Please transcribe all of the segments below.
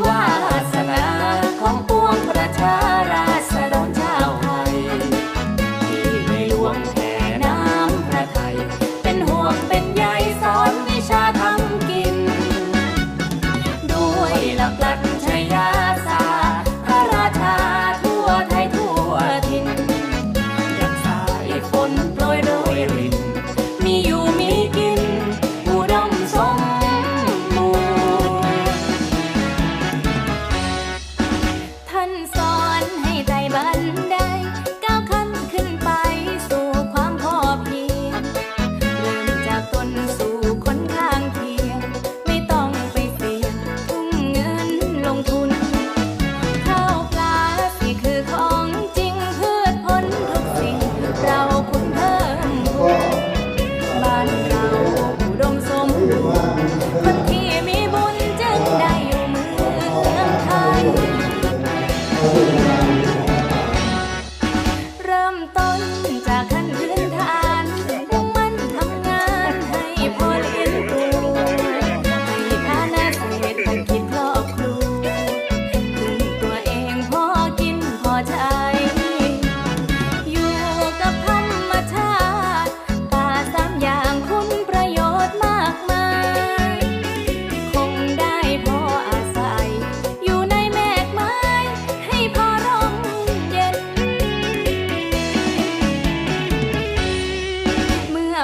哇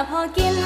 พอกิน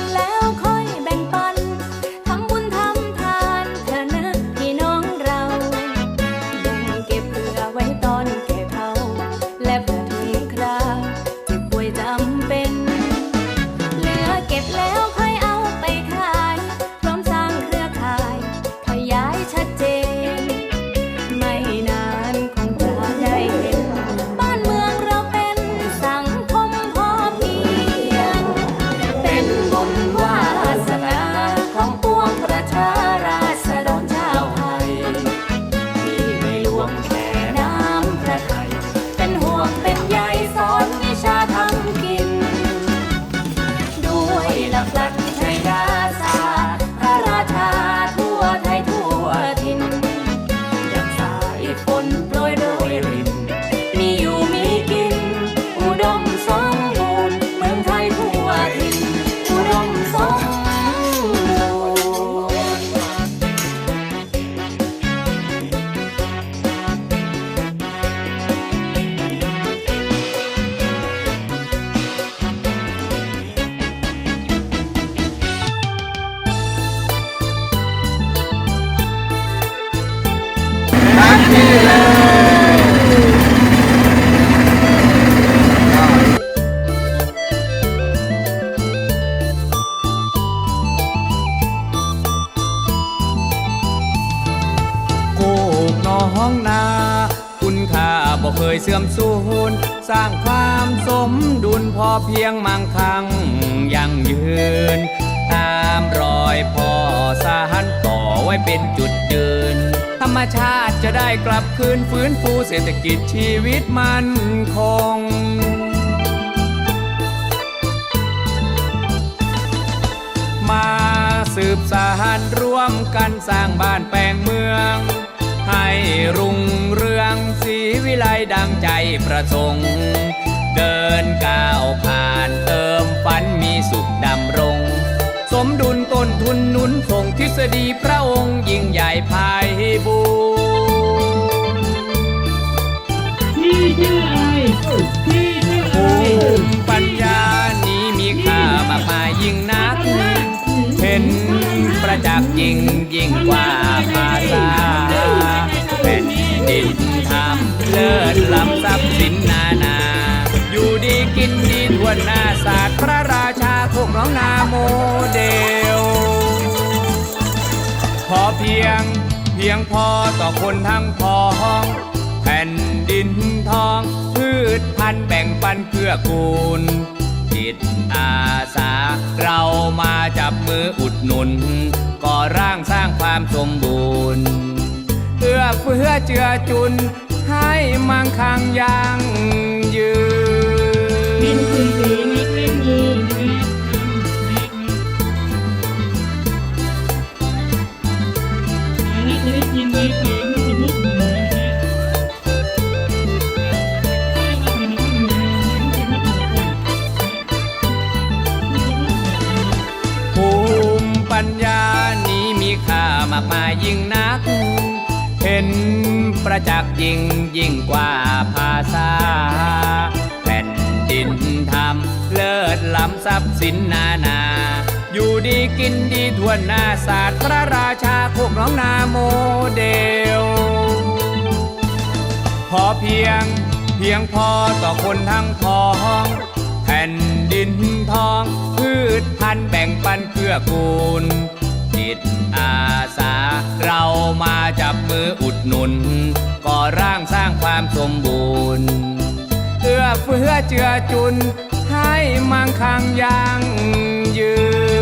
กูกน้องนา คุณค่าบ่เคยเสื่อมสูญสร้างความสมดุลพอเพียงมั่งคั่งยั่งยืน ตามรอยพ่อสานต่อไว้เป็นจุดยืน รมชาติจะได้กลับคืนฟื้นฟูเศรษฐกิจชีวิตมันคงมาสืบสารร่วมกันสร้างบ้านแปลงเมือง ให้รุ่งเรืองสีวิไลดังใจประสงค์ เดินก้าวผ่านเติมฝันมีสุข มดุลต้นทุนนุนส่งทฤษฎีพระองค์ยิ่งใหญ่ภายบูพี่ชื่ออะไรพี่ชื่ออะไรปัญญานี้มีค่ามากมายยิ่งนัก เห็นประจักษ์ยิ่งยิ่งกว่าภาษาแผ่นดินทำเลิศล้ำทรัพย์สินนานาอยู่ดีกิน ดีทั่วหน้าศาสตร์พระราชาพวกน้องนาโมเดล พอเพียงเพียงพอต่อคนทั้งพ้องแผ่นดินทอง พืชพันธุ์แบ่งปันเพื่อกูล จิตอาสา เรามาจับมืออุดหนุน ก่อร่างสร้างความสมบูรณ์เอื้อเฟื้อเจือจุนให้มั่งคั่งยั่งยืน ยิ่งนัก เห็นประจักษ์ยิ่งยิ่งกว่าภาษาแผ่นดินทำเลิศล้ำทรัพย์สินนานา อยู่ดีกินดีทวหน้าศาสตร์พระราชาพวกน้องนาโมเดล พอเพียงเพียงพอต่อคนทั้งพ้องแผ่นดินทอง พืชพันธุ์แบ่งปันเพื่อกูล จิตอาสา เรามาจับมืออุดหนุน ก่อร่างสร้างความสมบูรณ์เอื้อเฟื้อเจือจุน ให้มั่งคั่งยั่งยืน